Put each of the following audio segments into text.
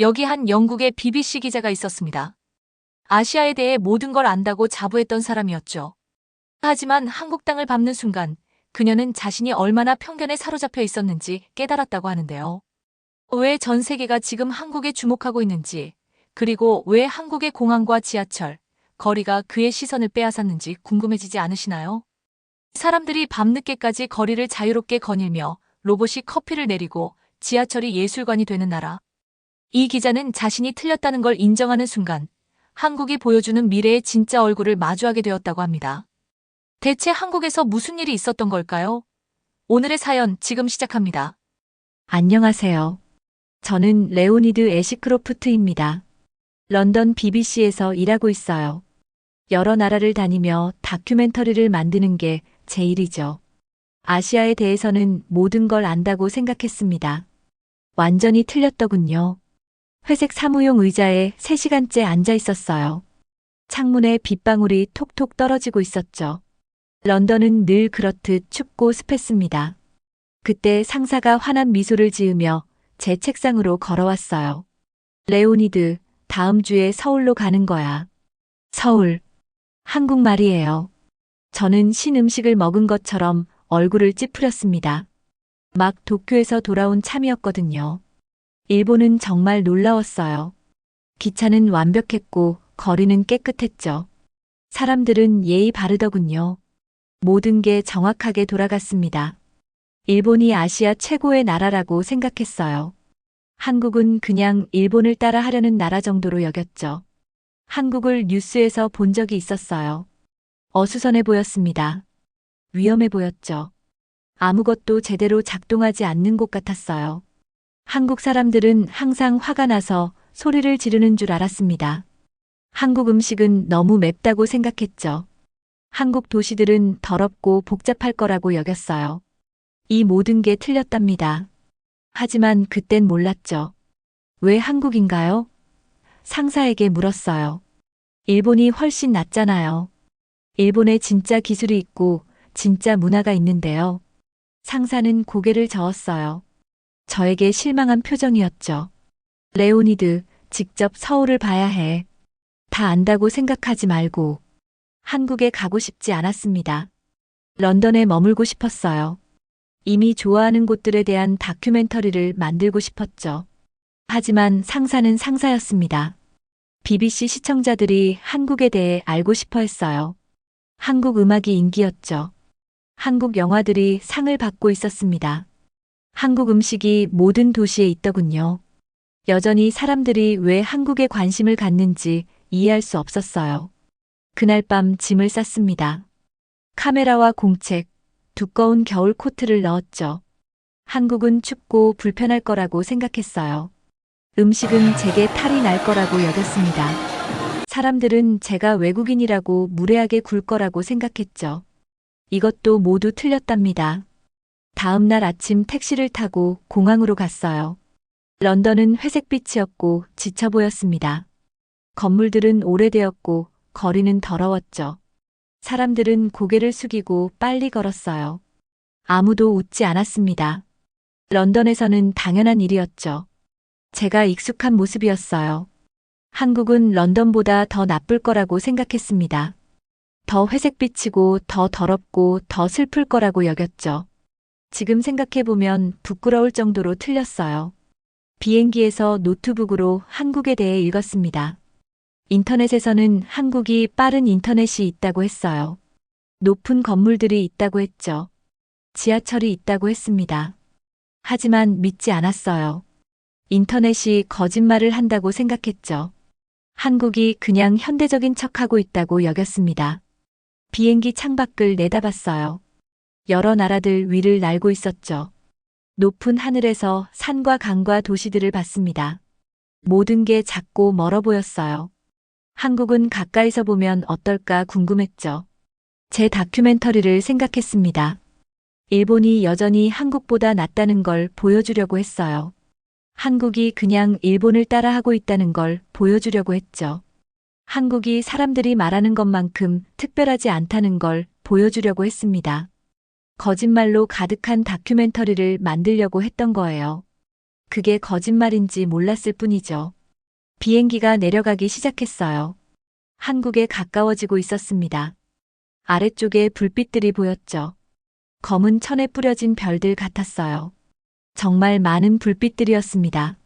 여기 한 영국의 BBC 기자가 있었습니다. 아시아에 대해 모든 걸 안다고 자부했던 사람이었죠. 하지만 한국 땅을 밟는 순간 그녀는 자신이 얼마나 편견에 사로잡혀 있었는지 깨달았다고 하는데요. 왜 전 세계가 지금 한국에 주목하고 있는지, 그리고 왜 한국의 공항과 지하철, 거리가 그의 시선을 빼앗았는지 궁금해지지 않으시나요? 사람들이 밤늦게까지 거리를 자유롭게 거닐며 로봇이 커피를 내리고 지하철이 예술관이 되는 나라. 이 기자는 자신이 틀렸다는 걸 인정하는 순간 한국이 보여주는 미래의 진짜 얼굴을 마주하게 되었다고 합니다. 대체 한국에서 무슨 일이 있었던 걸까요? 오늘의 사연 지금 시작합니다. 안녕하세요. 저는 레오니드 애시크로프트입니다. 런던 BBC에서 일하고 있어요. 여러 나라를 다니며 다큐멘터리를 만드는 게 제 일이죠. 아시아에 대해서는 모든 걸 안다고 생각했습니다. 완전히 틀렸더군요. 회색 사무용 의자에 3시간째 앉아 있었어요. 창문에 빗방울이 톡톡 떨어지고 있었죠. 런던은 늘 그렇듯 춥고 습했습니다. 그때 상사가 환한 미소를 지으며 제 책상으로 걸어왔어요. 레오니드, 다음 주에 서울로 가는 거야. 서울. 한국말이에요. 저는 신 음식을 먹은 것처럼 얼굴을 찌푸렸습니다. 막 도쿄에서 돌아온 참이었거든요. 일본은 정말 놀라웠어요. 기차는 완벽했고 거리는 깨끗했죠. 사람들은 예의 바르더군요. 모든 게 정확하게 돌아갔습니다. 일본이 아시아 최고의 나라라고 생각했어요. 한국은 그냥 일본을 따라 하려는 나라 정도로 여겼죠. 한국을 뉴스에서 본 적이 있었어요. 어수선해 보였습니다. 위험해 보였죠. 아무것도 제대로 작동하지 않는 곳 같았어요. 한국 사람들은 항상 화가 나서 소리를 지르는 줄 알았습니다. 한국 음식은 너무 맵다고 생각했죠. 한국 도시들은 더럽고 복잡할 거라고 여겼어요. 이 모든 게 틀렸답니다. 하지만 그땐 몰랐죠. 왜 한국인가요? 상사에게 물었어요. 일본이 훨씬 낫잖아요. 일본에 진짜 기술이 있고 진짜 문화가 있는데요. 상사는 고개를 저었어요. 저에게 실망한 표정이었죠. 레오니드, 직접 서울을 봐야 해. 다 안다고 생각하지 말고. 한국에 가고 싶지 않았습니다. 런던에 머물고 싶었어요. 이미 좋아하는 곳들에 대한 다큐멘터리를 만들고 싶었죠. 하지만 상사는 상사였습니다. BBC 시청자들이 한국에 대해 알고 싶어 했어요. 한국 음악이 인기였죠. 한국 영화들이 상을 받고 있었습니다. 한국 음식이 모든 도시에 있더군요. 여전히 사람들이 왜 한국에 관심을 갖는지 이해할 수 없었어요. 그날 밤 짐을 쌌습니다. 카메라와 공책, 두꺼운 겨울 코트를 넣었죠. 한국은 춥고 불편할 거라고 생각했어요. 음식은 제게 탈이 날 거라고 여겼습니다. 사람들은 제가 외국인이라고 무례하게 굴 거라고 생각했죠. 이것도 모두 틀렸답니다. 다음 날 아침 택시를 타고 공항으로 갔어요. 런던은 회색빛이었고 지쳐 보였습니다. 건물들은 오래되었고 거리는 더러웠죠. 사람들은 고개를 숙이고 빨리 걸었어요. 아무도 웃지 않았습니다. 런던에서는 당연한 일이었죠. 제가 익숙한 모습이었어요. 한국은 런던보다 더 나쁠 거라고 생각했습니다. 더 회색빛이고 더 더럽고 더 슬플 거라고 여겼죠. 지금 생각해보면 부끄러울 정도로 틀렸어요. 비행기에서 노트북으로 한국에 대해 읽었습니다. 인터넷에서는 한국이 빠른 인터넷이 있다고 했어요. 높은 건물들이 있다고 했죠. 지하철이 있다고 했습니다. 하지만 믿지 않았어요. 인터넷이 거짓말을 한다고 생각했죠. 한국이 그냥 현대적인 척하고 있다고 여겼습니다. 비행기 창밖을 내다봤어요. 여러 나라들 위를 날고 있었죠. 높은 하늘에서 산과 강과 도시들을 봤습니다. 모든 게 작고 멀어 보였어요. 한국은 가까이서 보면 어떨까 궁금했죠. 제 다큐멘터리를 생각했습니다. 일본이 여전히 한국보다 낫다는 걸 보여주려고 했어요. 한국이 그냥 일본을 따라하고 있다는 걸 보여주려고 했죠. 한국이 사람들이 말하는 것만큼 특별하지 않다는 걸 보여주려고 했습니다. 거짓말로 가득한 다큐멘터리를 만들려고 했던 거예요. 그게 거짓말인지 몰랐을 뿐이죠. 비행기가 내려가기 시작했어요. 한국에 가까워지고 있었습니다. 아래쪽에 불빛들이 보였죠. 검은 천에 뿌려진 별들 같았어요. 정말 많은 불빛들이었습니다.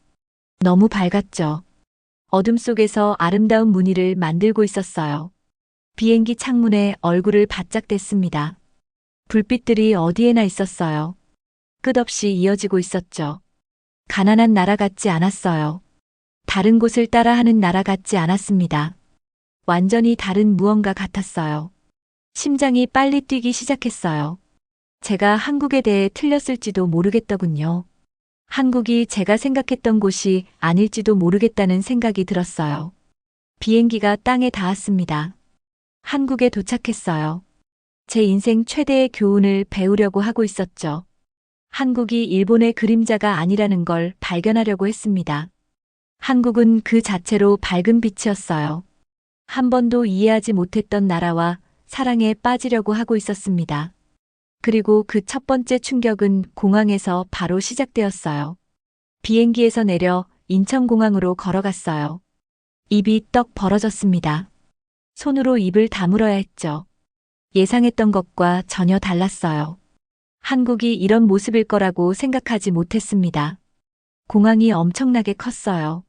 너무 밝았죠. 어둠 속에서 아름다운 무늬를 만들고 있었어요. 비행기 창문에 얼굴을 바짝 댔습니다. 불빛들이 어디에나 있었어요. 끝없이 이어지고 있었죠. 가난한 나라 같지 않았어요. 다른 곳을 따라 하는 나라 같지 않았습니다. 완전히 다른 무언가 같았어요. 심장이 빨리 뛰기 시작했어요. 제가 한국에 대해 틀렸을지도 모르겠더군요. 한국이 제가 생각했던 곳이 아닐지도 모르겠다는 생각이 들었어요. 비행기가 땅에 닿았습니다. 한국에 도착했어요. 제 인생 최대의 교훈을 배우려고 하고 있었죠. 한국이 일본의 그림자가 아니라는 걸 발견하려고 했습니다. 한국은 그 자체로 밝은 빛이었어요. 한 번도 이해하지 못했던 나라와 사랑에 빠지려고 하고 있었습니다. 그리고 그 첫 번째 충격은 공항에서 바로 시작되었어요. 비행기에서 내려 인천공항으로 걸어갔어요. 입이 떡 벌어졌습니다. 손으로 입을 다물어야 했죠. 예상했던 것과 전혀 달랐어요. 한국이 이런 모습일 거라고 생각하지 못했습니다. 공항이 엄청나게 컸어요.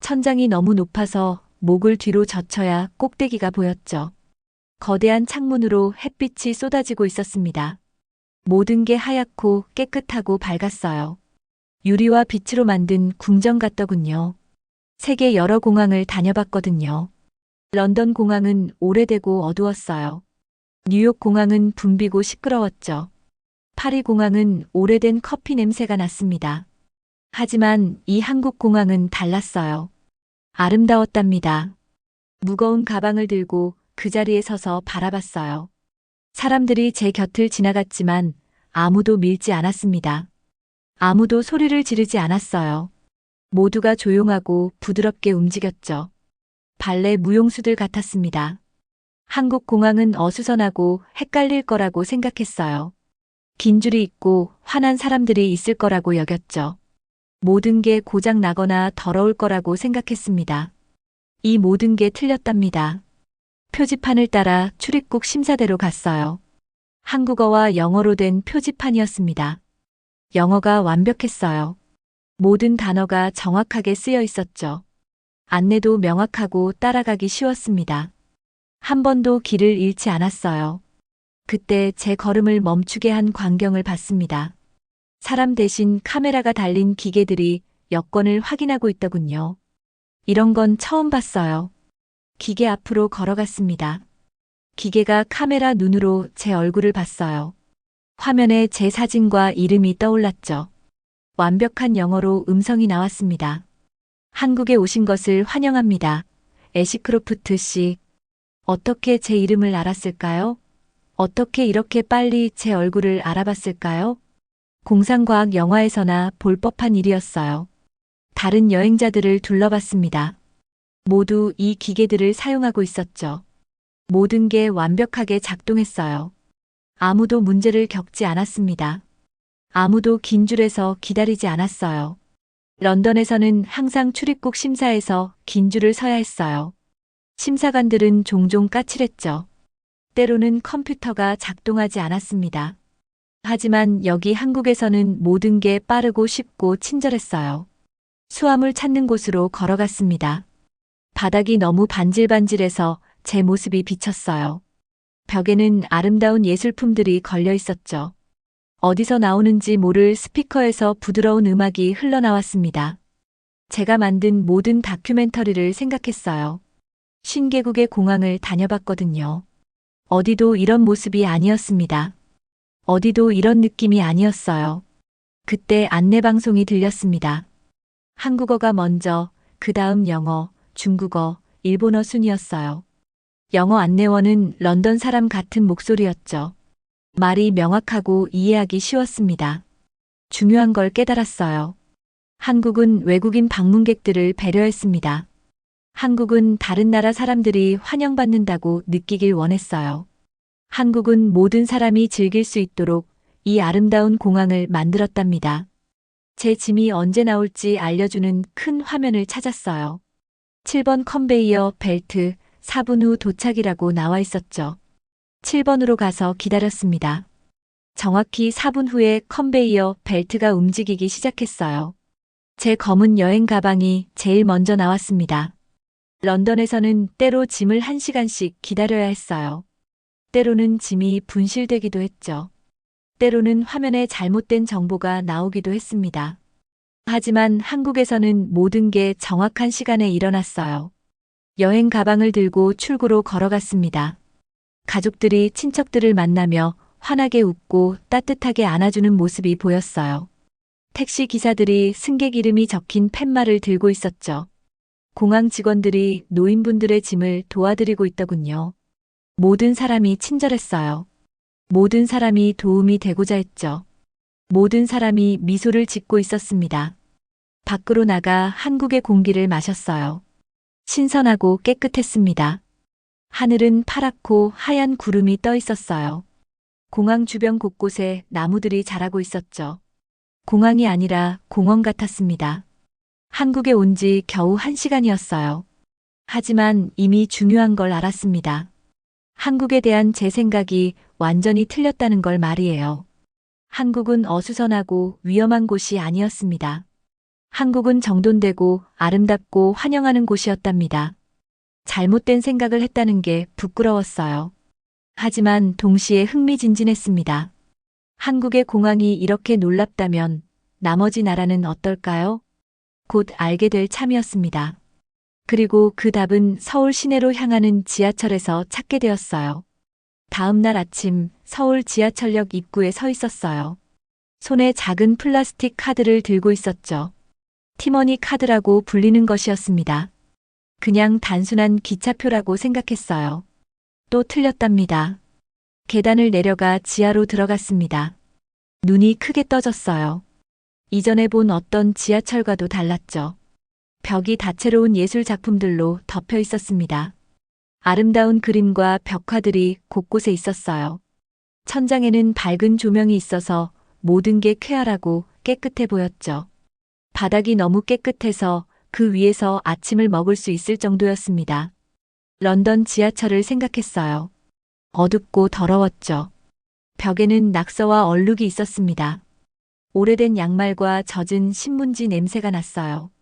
천장이 너무 높아서 목을 뒤로 젖혀야 꼭대기가 보였죠. 거대한 창문으로 햇빛이 쏟아지고 있었습니다. 모든 게 하얗고 깨끗하고 밝았어요. 유리와 빛으로 만든 궁전 같더군요. 세계 여러 공항을 다녀봤거든요. 런던 공항은 오래되고 어두웠어요. 뉴욕 공항은 붐비고 시끄러웠죠. 파리 공항은 오래된 커피 냄새가 났습니다. 하지만 이 한국 공항은 달랐어요. 아름다웠답니다. 무거운 가방을 들고 그 자리에 서서 바라봤어요. 사람들이 제 곁을 지나갔지만 아무도 밀지 않았습니다. 아무도 소리를 지르지 않았어요. 모두가 조용하고 부드럽게 움직였죠. 발레 무용수들 같았습니다. 한국 공항은 어수선하고 헷갈릴 거라고 생각했어요. 긴 줄이 있고 화난 사람들이 있을 거라고 여겼죠. 모든 게 고장 나거나 더러울 거라고 생각했습니다. 이 모든 게 틀렸답니다. 표지판을 따라 출입국 심사대로 갔어요. 한국어와 영어로 된 표지판이었습니다. 영어가 완벽했어요. 모든 단어가 정확하게 쓰여 있었죠. 안내도 명확하고 따라가기 쉬웠습니다. 한 번도 길을 잃지 않았어요. 그때 제 걸음을 멈추게 한 광경을 봤습니다. 사람 대신 카메라가 달린 기계들이 여권을 확인하고 있더군요. 이런 건 처음 봤어요. 기계 앞으로 걸어갔습니다. 기계가 카메라 눈으로 제 얼굴을 봤어요. 화면에 제 사진과 이름이 떠올랐죠. 완벽한 영어로 음성이 나왔습니다. 한국에 오신 것을 환영합니다. 애시크로프트 씨. 어떻게 제 이름을 알았을까요? 어떻게 이렇게 빨리 제 얼굴을 알아봤을까요? 공상과학 영화에서나 볼 법한 일이었어요. 다른 여행자들을 둘러봤습니다. 모두 이 기계들을 사용하고 있었죠. 모든 게 완벽하게 작동했어요. 아무도 문제를 겪지 않았습니다. 아무도 긴 줄에서 기다리지 않았어요. 런던에서는 항상 출입국 심사에서 긴 줄을 서야 했어요. 심사관들은 종종 까칠했죠. 때로는 컴퓨터가 작동하지 않았습니다. 하지만 여기 한국에서는 모든 게 빠르고 쉽고 친절했어요. 수화물 찾는 곳으로 걸어갔습니다. 바닥이 너무 반질반질해서 제 모습이 비쳤어요. 벽에는 아름다운 예술품들이 걸려 있었죠. 어디서 나오는지 모를 스피커에서 부드러운 음악이 흘러나왔습니다. 제가 만든 모든 다큐멘터리를 생각했어요. 신개국의 공항을 다녀봤거든요. 어디도 이런 모습이 아니었습니다. 어디도 이런 느낌이 아니었어요. 그때 안내방송이 들렸습니다. 한국어가 먼저, 그 다음 영어, 중국어, 일본어 순이었어요. 영어 안내원은 런던 사람 같은 목소리였죠. 말이 명확하고 이해하기 쉬웠습니다. 중요한 걸 깨달았어요. 한국은 외국인 방문객들을 배려했습니다. 한국은 다른 나라 사람들이 환영받는다고 느끼길 원했어요. 한국은 모든 사람이 즐길 수 있도록 이 아름다운 공항을 만들었답니다. 제 짐이 언제 나올지 알려주는 큰 화면을 찾았어요. 7번 컨베이어 벨트 4분 후 도착이라고 나와 있었죠. 7번으로 가서 기다렸습니다. 정확히 4분 후에 컨베이어 벨트가 움직이기 시작했어요. 제 검은 여행 가방이 제일 먼저 나왔습니다. 런던에서는 때로 짐을 1시간씩 기다려야 했어요. 때로는 짐이 분실되기도 했죠. 때로는 화면에 잘못된 정보가 나오기도 했습니다. 하지만 한국에서는 모든 게 정확한 시간에 일어났어요. 여행 가방을 들고 출구로 걸어갔습니다. 가족들이 친척들을 만나며 환하게 웃고 따뜻하게 안아주는 모습이 보였어요. 택시 기사들이 승객 이름이 적힌 팻말을 들고 있었죠. 공항 직원들이 노인분들의 짐을 도와드리고 있더군요. 모든 사람이 친절했어요. 모든 사람이 도움이 되고자 했죠. 모든 사람이 미소를 짓고 있었습니다. 밖으로 나가 한국의 공기를 마셨어요. 신선하고 깨끗했습니다. 하늘은 파랗고 하얀 구름이 떠 있었어요. 공항 주변 곳곳에 나무들이 자라고 있었죠. 공항이 아니라 공원 같았습니다. 한국에 온 지 겨우 한 시간이었어요. 하지만 이미 중요한 걸 알았습니다. 한국에 대한 제 생각이 완전히 틀렸다는 걸 말이에요. 한국은 어수선하고 위험한 곳이 아니었습니다. 한국은 정돈되고 아름답고 환영하는 곳이었답니다. 잘못된 생각을 했다는 게 부끄러웠어요. 하지만 동시에 흥미진진했습니다. 한국의 공항이 이렇게 놀랍다면 나머지 나라는 어떨까요? 곧 알게 될 참이었습니다. 그리고 그 답은 서울 시내로 향하는 지하철에서 찾게 되었어요. 다음 날 아침 서울 지하철역 입구에 서 있었어요. 손에 작은 플라스틱 카드를 들고 있었죠. 티머니 카드라고 불리는 것이었습니다. 그냥 단순한 기차표라고 생각했어요. 또 틀렸답니다. 계단을 내려가 지하로 들어갔습니다. 눈이 크게 떠졌어요. 이전에 본 어떤 지하철과도 달랐죠. 벽이 다채로운 예술 작품들로 덮여 있었습니다. 아름다운 그림과 벽화들이 곳곳에 있었어요. 천장에는 밝은 조명이 있어서 모든 게 쾌활하고 깨끗해 보였죠. 바닥이 너무 깨끗해서 그 위에서 아침을 먹을 수 있을 정도였습니다. 런던 지하철을 생각했어요. 어둡고 더러웠죠. 벽에는 낙서와 얼룩이 있었습니다. 오래된 양말과 젖은 신문지 냄새가 났어요.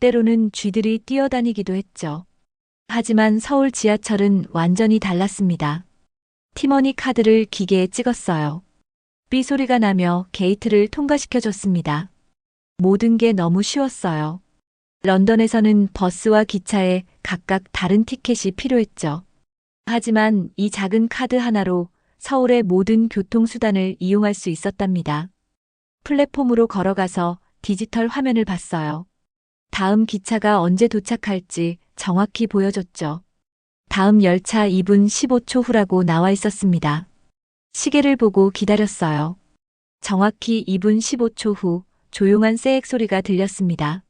때로는 쥐들이 뛰어다니기도 했죠. 하지만 서울 지하철은 완전히 달랐습니다. 티머니 카드를 기계에 찍었어요. 삐 소리가 나며 게이트를 통과시켜줬습니다. 모든 게 너무 쉬웠어요. 런던에서는 버스와 기차에 각각 다른 티켓이 필요했죠. 하지만 이 작은 카드 하나로 서울의 모든 교통수단을 이용할 수 있었답니다. 플랫폼으로 걸어가서 디지털 화면을 봤어요. 다음 기차가 언제 도착할지 정확히 보여줬죠. 다음 열차 2분 15초 후라고 나와 있었습니다. 시계를 보고 기다렸어요. 정확히 2분 15초 후 조용한 새액 소리가 들렸습니다.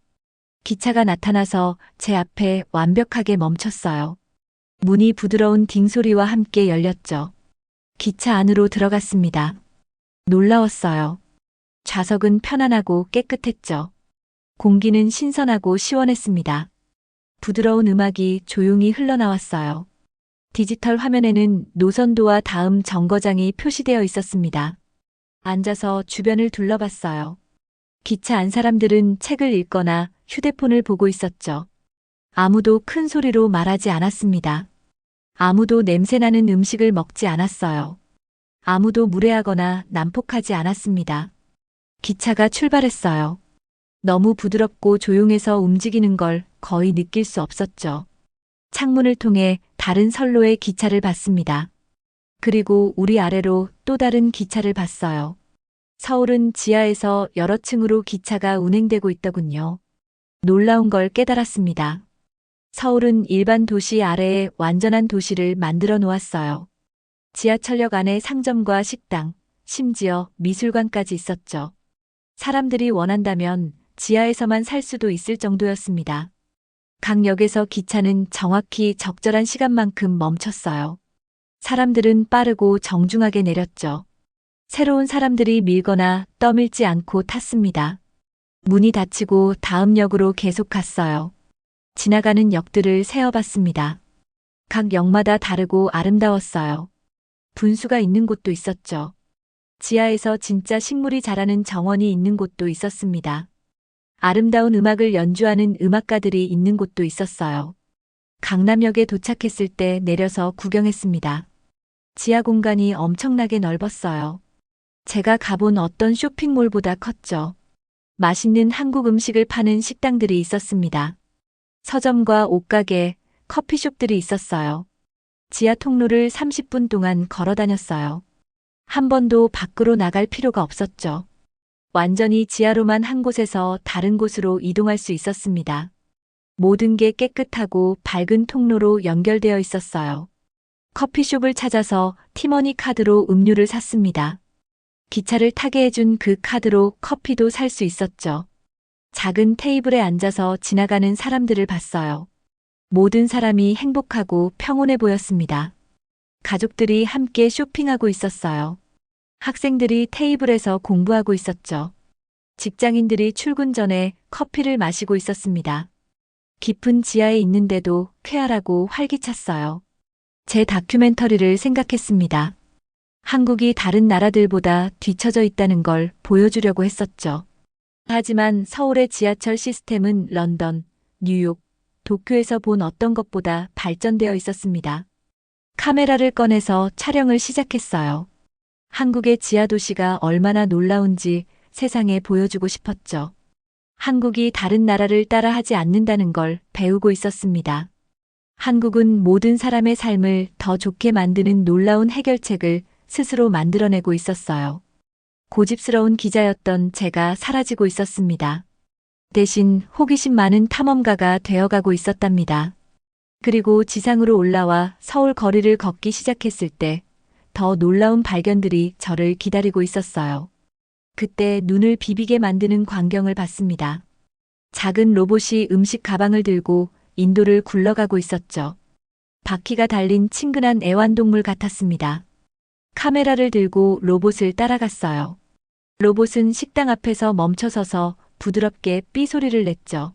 기차가 나타나서 제 앞에 완벽하게 멈췄어요. 문이 부드러운 딩소리와 함께 열렸죠. 기차 안으로 들어갔습니다. 놀라웠어요. 좌석은 편안하고 깨끗했죠. 공기는 신선하고 시원했습니다. 부드러운 음악이 조용히 흘러나왔어요. 디지털 화면에는 노선도와 다음 정거장이 표시되어 있었습니다. 앉아서 주변을 둘러봤어요. 기차 안 사람들은 책을 읽거나 휴대폰을 보고 있었죠. 아무도 큰 소리로 말하지 않았습니다. 아무도 냄새나는 음식을 먹지 않았어요. 아무도 무례하거나 난폭하지 않았습니다. 기차가 출발했어요. 너무 부드럽고 조용해서 움직이는 걸 거의 느낄 수 없었죠. 창문을 통해 다른 선로의 기차를 봤습니다. 그리고 우리 아래로 또 다른 기차를 봤어요. 서울은 지하에서 여러 층으로 기차가 운행되고 있더군요. 놀라운 걸 깨달았습니다. 서울은 일반 도시 아래에 완전한 도시를 만들어 놓았어요. 지하철역 안에 상점과 식당, 심지어 미술관까지 있었죠. 사람들이 원한다면 지하에서만 살 수도 있을 정도였습니다. 각 역에서 기차는 정확히 적절한 시간만큼 멈췄어요. 사람들은 빠르고 정중하게 내렸죠. 새로운 사람들이 밀거나 떠밀지 않고 탔습니다. 문이 닫히고 다음 역으로 계속 갔어요. 지나가는 역들을 세어봤습니다. 각 역마다 다르고 아름다웠어요. 분수가 있는 곳도 있었죠. 지하에서 진짜 식물이 자라는 정원이 있는 곳도 있었습니다. 아름다운 음악을 연주하는 음악가들이 있는 곳도 있었어요. 강남역에 도착했을 때 내려서 구경했습니다. 지하 공간이 엄청나게 넓었어요. 제가 가본 어떤 쇼핑몰보다 컸죠. 맛있는 한국 음식을 파는 식당들이 있었습니다. 서점과 옷가게, 커피숍들이 있었어요. 지하 통로를 30분 동안 걸어 다녔어요. 한 번도 밖으로 나갈 필요가 없었죠. 완전히 지하로만 한 곳에서 다른 곳으로 이동할 수 있었습니다. 모든 게 깨끗하고 밝은 통로로 연결되어 있었어요. 커피숍을 찾아서 티머니 카드로 음료를 샀습니다. 기차를 타게 해준 그 카드로 커피도 살 수 있었죠. 작은 테이블에 앉아서 지나가는 사람들을 봤어요. 모든 사람이 행복하고 평온해 보였습니다. 가족들이 함께 쇼핑하고 있었어요. 학생들이 테이블에서 공부하고 있었죠. 직장인들이 출근 전에 커피를 마시고 있었습니다. 깊은 지하에 있는데도 쾌활하고 활기찼어요. 제 다큐멘터리를 생각했습니다. 한국이 다른 나라들보다 뒤처져 있다는 걸 보여주려고 했었죠. 하지만 서울의 지하철 시스템은 런던, 뉴욕, 도쿄에서 본 어떤 것보다 발전되어 있었습니다. 카메라를 꺼내서 촬영을 시작했어요. 한국의 지하 도시가 얼마나 놀라운지 세상에 보여주고 싶었죠. 한국이 다른 나라를 따라하지 않는다는 걸 배우고 있었습니다. 한국은 모든 사람의 삶을 더 좋게 만드는 놀라운 해결책을 스스로 만들어내고 있었어요. 고집스러운 기자였던 제가 사라지고 있었습니다. 대신 호기심 많은 탐험가가 되어가고 있었답니다. 그리고 지상으로 올라와 서울 거리를 걷기 시작했을 때 더 놀라운 발견들이 저를 기다리고 있었어요. 그때 눈을 비비게 만드는 광경을 봤습니다. 작은 로봇이 음식 가방을 들고 인도를 굴러가고 있었죠. 바퀴가 달린 친근한 애완동물 같았습니다. 카메라를 들고 로봇을 따라갔어요. 로봇은 식당 앞에서 멈춰서서 부드럽게 삐 소리를 냈죠.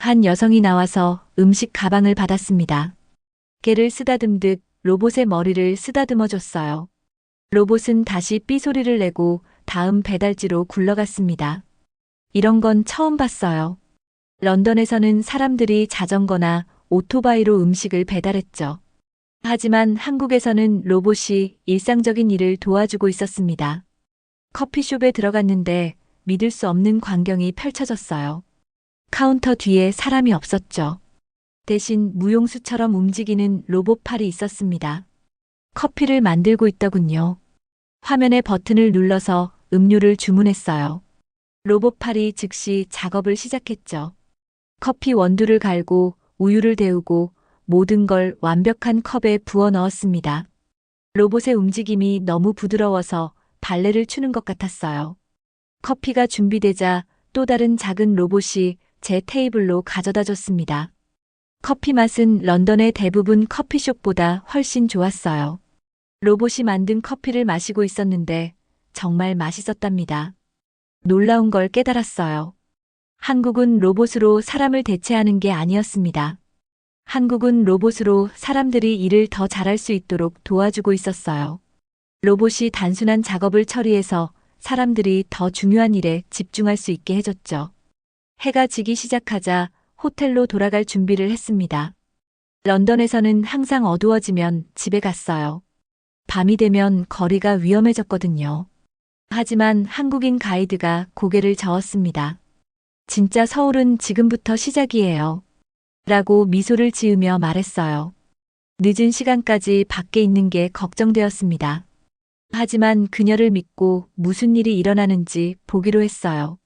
한 여성이 나와서 음식 가방을 받았습니다. 개를 쓰다듬듯 로봇의 머리를 쓰다듬어 줬어요. 로봇은 다시 삐 소리를 내고 다음 배달지로 굴러갔습니다. 이런 건 처음 봤어요. 런던에서는 사람들이 자전거나 오토바이로 음식을 배달했죠. 하지만 한국에서는 로봇이 일상적인 일을 도와주고 있었습니다. 커피숍에 들어갔는데 믿을 수 없는 광경이 펼쳐졌어요. 카운터 뒤에 사람이 없었죠. 대신 무용수처럼 움직이는 로봇 팔이 있었습니다. 커피를 만들고 있더군요. 화면에 버튼을 눌러서 음료를 주문했어요. 로봇 팔이 즉시 작업을 시작했죠. 커피 원두를 갈고 우유를 데우고 모든 걸 완벽한 컵에 부어 넣었습니다. 로봇의 움직임이 너무 부드러워서 발레를 추는 것 같았어요. 커피가 준비되자 또 다른 작은 로봇이 제 테이블로 가져다 줬습니다. 커피 맛은 런던의 대부분 커피숍보다 훨씬 좋았어요. 로봇이 만든 커피를 마시고 있었는데 정말 맛있었답니다. 놀라운 걸 깨달았어요. 한국은 로봇으로 사람을 대체하는 게 아니었습니다. 한국은 로봇으로 사람들이 일을 더 잘할 수 있도록 도와주고 있었어요. 로봇이 단순한 작업을 처리해서 사람들이 더 중요한 일에 집중할 수 있게 해줬죠. 해가 지기 시작하자 호텔로 돌아갈 준비를 했습니다. 런던에서는 항상 어두워지면 집에 갔어요. 밤이 되면 거리가 위험해졌거든요. 하지만 한국인 가이드가 고개를 저었습니다. 진짜 서울은 지금부터 시작이에요. 라고 미소를 지으며 말했어요. 늦은 시간까지 밖에 있는 게 걱정되었습니다. 하지만 그녀를 믿고 무슨 일이 일어나는지 보기로 했어요.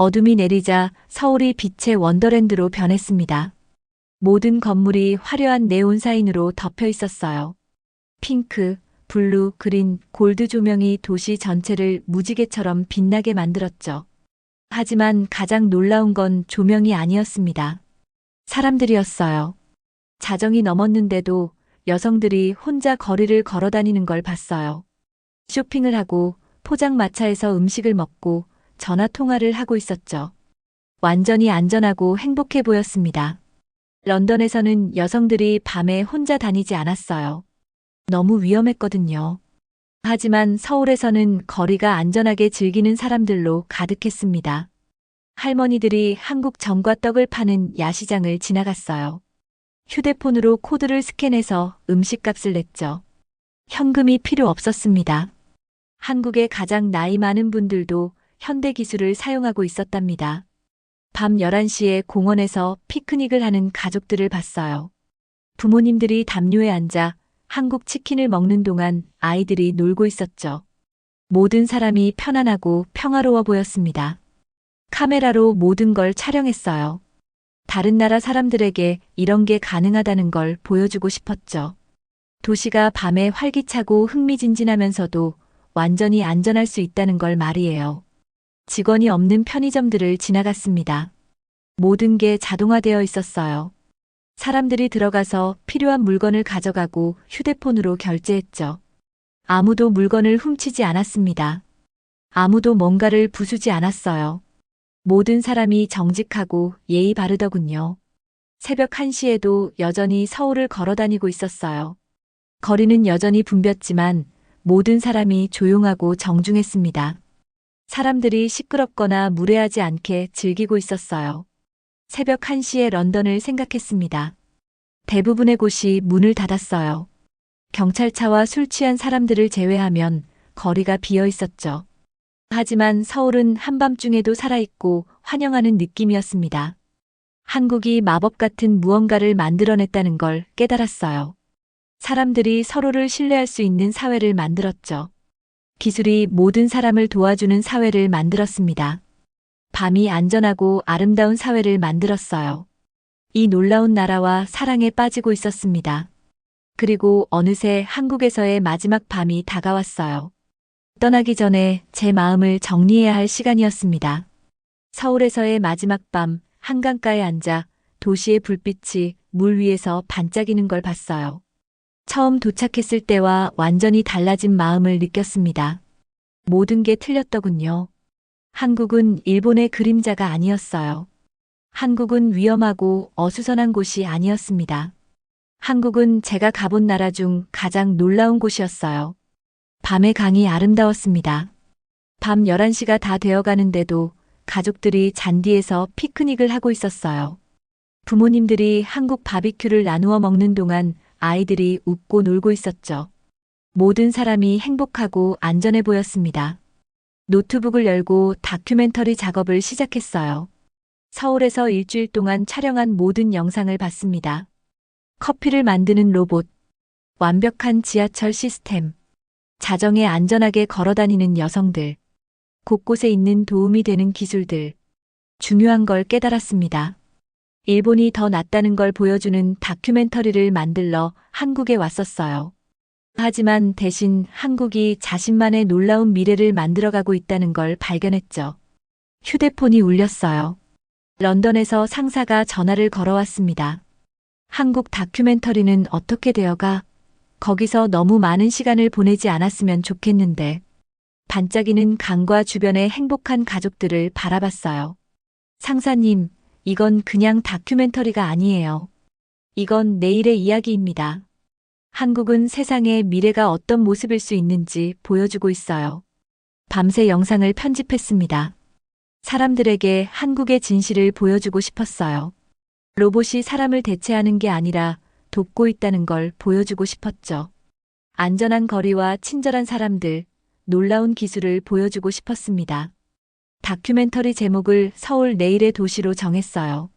어둠이 내리자 서울이 빛의 원더랜드로 변했습니다. 모든 건물이 화려한 네온 사인으로 덮여 있었어요. 핑크, 블루, 그린, 골드 조명이 도시 전체를 무지개처럼 빛나게 만들었죠. 하지만 가장 놀라운 건 조명이 아니었습니다. 사람들이었어요. 자정이 넘었는데도 여성들이 혼자 거리를 걸어 다니는 걸 봤어요. 쇼핑을 하고 포장마차에서 음식을 먹고 전화 통화를 하고 있었죠. 완전히 안전하고 행복해 보였습니다. 런던에서는 여성들이 밤에 혼자 다니지 않았어요. 너무 위험했거든요. 하지만 서울에서는 거리가 안전하게 즐기는 사람들로 가득했습니다. 할머니들이 한국 전과 떡을 파는 야시장을 지나갔어요. 휴대폰으로 코드를 스캔해서 음식값을 냈죠. 현금이 필요 없었습니다. 한국의 가장 나이 많은 분들도 현대 기술을 사용하고 있었답니다. 밤 11시에 공원에서 피크닉을 하는 가족들을 봤어요. 부모님들이 담요에 앉아 한국 치킨을 먹는 동안 아이들이 놀고 있었죠. 모든 사람이 편안하고 평화로워 보였습니다. 카메라로 모든 걸 촬영했어요. 다른 나라 사람들에게 이런 게 가능하다는 걸 보여주고 싶었죠. 도시가 밤에 활기차고 흥미진진하면서도 완전히 안전할 수 있다는 걸 말이에요. 직원이 없는 편의점들을 지나갔습니다. 모든 게 자동화되어 있었어요. 사람들이 들어가서 필요한 물건을 가져가고 휴대폰으로 결제했죠. 아무도 물건을 훔치지 않았습니다. 아무도 뭔가를 부수지 않았어요. 모든 사람이 정직하고 예의 바르더군요. 새벽 1시에도 여전히 서울을 걸어 다니고 있었어요. 거리는 여전히 붐볐지만 모든 사람이 조용하고 정중했습니다. 사람들이 시끄럽거나 무례하지 않게 즐기고 있었어요. 새벽 1시에 런던을 생각했습니다. 대부분의 곳이 문을 닫았어요. 경찰차와 술 취한 사람들을 제외하면 거리가 비어 있었죠. 하지만 서울은 한밤중에도 살아있고 환영하는 느낌이었습니다. 한국이 마법 같은 무언가를 만들어냈다는 걸 깨달았어요. 사람들이 서로를 신뢰할 수 있는 사회를 만들었죠. 기술이 모든 사람을 도와주는 사회를 만들었습니다. 밤이 안전하고 아름다운 사회를 만들었어요. 이 놀라운 나라와 사랑에 빠지고 있었습니다. 그리고 어느새 한국에서의 마지막 밤이 다가왔어요. 떠나기 전에 제 마음을 정리해야 할 시간이었습니다. 서울에서의 마지막 밤, 한강가에 앉아 도시의 불빛이 물 위에서 반짝이는 걸 봤어요. 처음 도착했을 때와 완전히 달라진 마음을 느꼈습니다. 모든 게 틀렸더군요. 한국은 일본의 그림자가 아니었어요. 한국은 위험하고 어수선한 곳이 아니었습니다. 한국은 제가 가본 나라 중 가장 놀라운 곳이었어요. 밤의 강이 아름다웠습니다. 밤 11시가 다 되어 가는데도 가족들이 잔디에서 피크닉을 하고 있었어요. 부모님들이 한국 바비큐를 나누어 먹는 동안 아이들이 웃고 놀고 있었죠. 모든 사람이 행복하고 안전해 보였습니다. 노트북을 열고 다큐멘터리 작업을 시작했어요. 서울에서 일주일 동안 촬영한 모든 영상을 봤습니다. 커피를 만드는 로봇, 완벽한 지하철 시스템, 자정에 안전하게 걸어 다니는 여성들, 곳곳에 있는 도움이 되는 기술들, 중요한 걸 깨달았습니다. 일본이 더 낫다는 걸 보여주는 다큐멘터리를 만들러 한국에 왔었어요. 하지만 대신 한국이 자신만의 놀라운 미래를 만들어가고 있다는 걸 발견했죠. 휴대폰이 울렸어요. 런던에서 상사가 전화를 걸어왔습니다. 한국 다큐멘터리는 어떻게 되어가? 거기서 너무 많은 시간을 보내지 않았으면 좋겠는데. 반짝이는 강과 주변의 행복한 가족들을 바라봤어요. 상사님, 이건 그냥 다큐멘터리가 아니에요. 이건 내일의 이야기입니다. 한국은 세상의 미래가 어떤 모습일 수 있는지 보여주고 있어요. 밤새 영상을 편집했습니다. 사람들에게 한국의 진실을 보여주고 싶었어요. 로봇이 사람을 대체하는 게 아니라 돕고 있다는 걸 보여주고 싶었죠. 안전한 거리와 친절한 사람들, 놀라운 기술을 보여주고 싶었습니다. 다큐멘터리 제목을 서울 내일의 도시로 정했어요.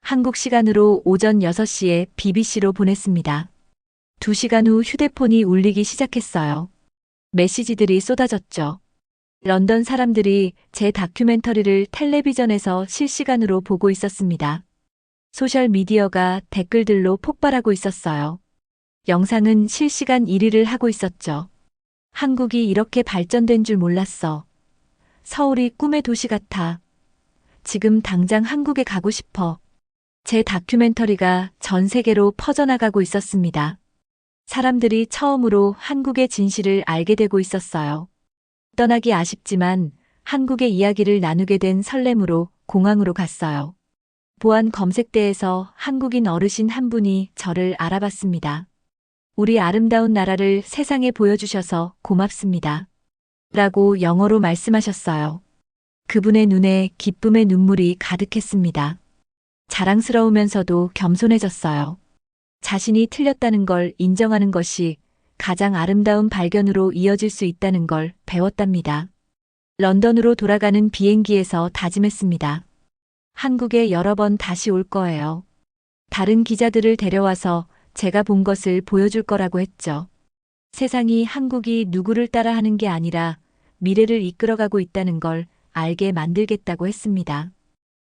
한국 시간으로 오전 6시에 BBC로 보냈습니다. 2시간 후 휴대폰이 울리기 시작했어요. 메시지들이 쏟아졌죠. 런던 사람들이 제 다큐멘터리를 텔레비전에서 실시간으로 보고 있었습니다. 소셜 미디어가 댓글들로 폭발하고 있었어요. 영상은 실시간 1위를 하고 있었죠. 한국이 이렇게 발전된 줄 몰랐어. 서울이 꿈의 도시 같아. 지금 당장 한국에 가고 싶어. 제 다큐멘터리가 전 세계로 퍼져나가고 있었습니다. 사람들이 처음으로 한국의 진실을 알게 되고 있었어요. 떠나기 아쉽지만 한국의 이야기를 나누게 된 설렘으로 공항으로 갔어요. 보안 검색대에서 한국인 어르신 한 분이 저를 알아봤습니다. 우리 아름다운 나라를 세상에 보여주셔서 고맙습니다. 라고 영어로 말씀하셨어요. 그분의 눈에 기쁨의 눈물이 가득했습니다. 자랑스러우면서도 겸손해졌어요. 자신이 틀렸다는 걸 인정하는 것이 가장 아름다운 발견으로 이어질 수 있다는 걸 배웠답니다. 런던으로 돌아가는 비행기에서 다짐했습니다. 한국에 여러 번 다시 올 거예요. 다른 기자들을 데려와서 제가 본 것을 보여줄 거라고 했죠. 세상이 한국이 누구를 따라하는 게 아니라 미래를 이끌어가고 있다는 걸 알게 만들겠다고 했습니다.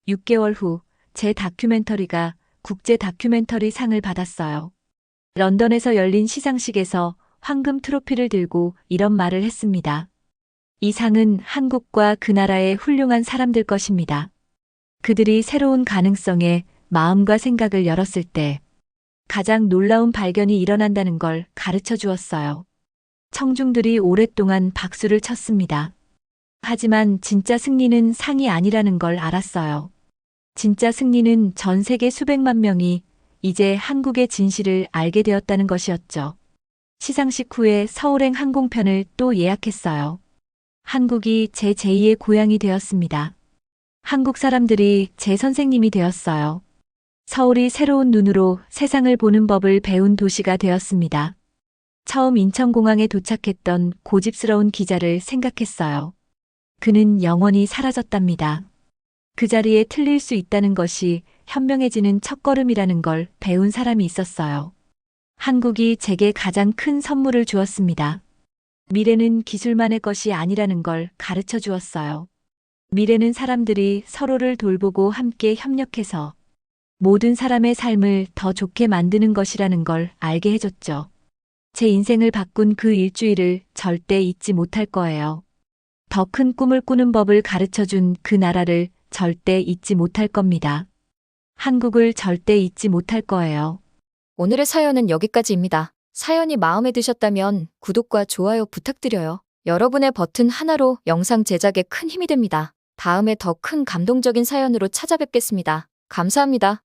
6개월 후 제 다큐멘터리가 국제 다큐멘터리 상을 받았어요. 런던에서 열린 시상식에서 황금 트로피를 들고 이런 말을 했습니다. 이 상은 한국과 그 나라의 훌륭한 사람들 것입니다. 그들이 새로운 가능성에 마음과 생각을 열었을 때 가장 놀라운 발견이 일어난다는 걸 가르쳐 주었어요. 청중들이 오랫동안 박수를 쳤습니다. 하지만 진짜 승리는 상이 아니라는 걸 알았어요. 진짜 승리는 전 세계 수백만 명이 이제 한국의 진실을 알게 되었다는 것이었죠. 시상식 후에 서울행 항공편을 또 예약했어요. 한국이 제 제2의 고향이 되었습니다. 한국 사람들이 제 선생님이 되었어요. 서울이 새로운 눈으로 세상을 보는 법을 배운 도시가 되었습니다. 처음 인천공항에 도착했던 고집스러운 기자를 생각했어요. 그는 영원히 사라졌답니다. 그 자리에 틀릴 수 있다는 것이 현명해지는 첫걸음이라는 걸 배운 사람이 있었어요. 한국이 제게 가장 큰 선물을 주었습니다. 미래는 기술만의 것이 아니라는 걸 가르쳐 주었어요. 미래는 사람들이 서로를 돌보고 함께 협력해서 모든 사람의 삶을 더 좋게 만드는 것이라는 걸 알게 해줬죠. 제 인생을 바꾼 그 일주일을 절대 잊지 못할 거예요. 더 큰 꿈을 꾸는 법을 가르쳐 준 그 나라를 절대 잊지 못할 겁니다. 한국을 절대 잊지 못할 거예요. 오늘의 사연은 여기까지입니다. 사연이 마음에 드셨다면 구독과 좋아요 부탁드려요. 여러분의 버튼 하나로 영상 제작에 큰 힘이 됩니다. 다음에 더 큰 감동적인 사연으로 찾아뵙겠습니다. 감사합니다.